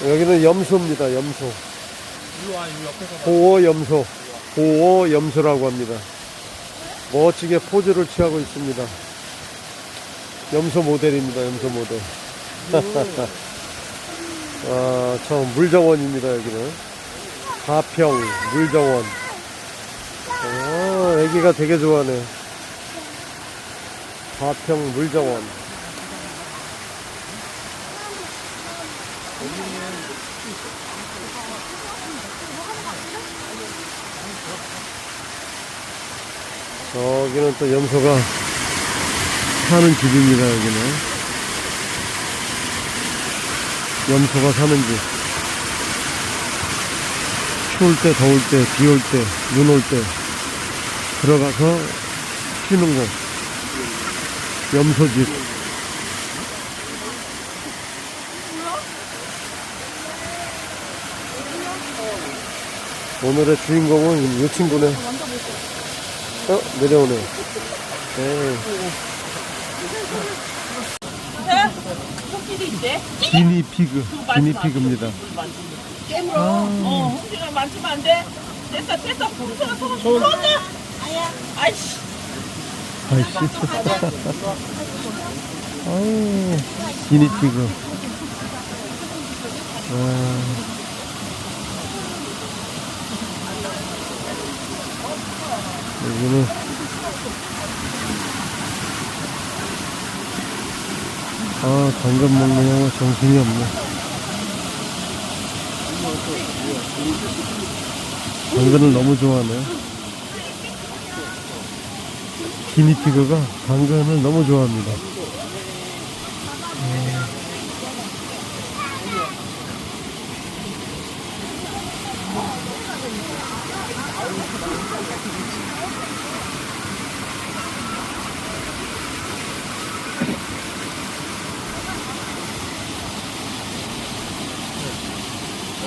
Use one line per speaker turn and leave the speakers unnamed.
여기는 염소입니다. 염소. 보호 염소. 보호 염소라고 합니다. 멋지게 포즈를 취하고 있습니다. 염소 모델입니다. 염소 모델. 아, 참 물정원입니다. 여기는 가평 물정원. 아, 애기가 되게 좋아하네. 가평 물정원. 저기는 또 염소가 사는 집입니다, 여기는. 염소가 사는 집. 추울 때, 더울 때, 비 올 때, 눈 올 때, 들어가서 쉬는 곳. 염소집. 오늘의 주인공은 이 친구네. 어, 내려오네. 네.
토끼도 있대.
기니 피그, 기니 피그입니다.
깨물어. 어, 홍지가 만지면 안 돼. 됐어, 됐어. 손, 손, 손. 손. 아야. 아이씨.
아이씨. 아유, 기니 피그. 아. 여기는 아, 당근 형은 정신이 없네. 당근을 너무 좋아하네요. 기니피그가 당근을 너무 좋아합니다.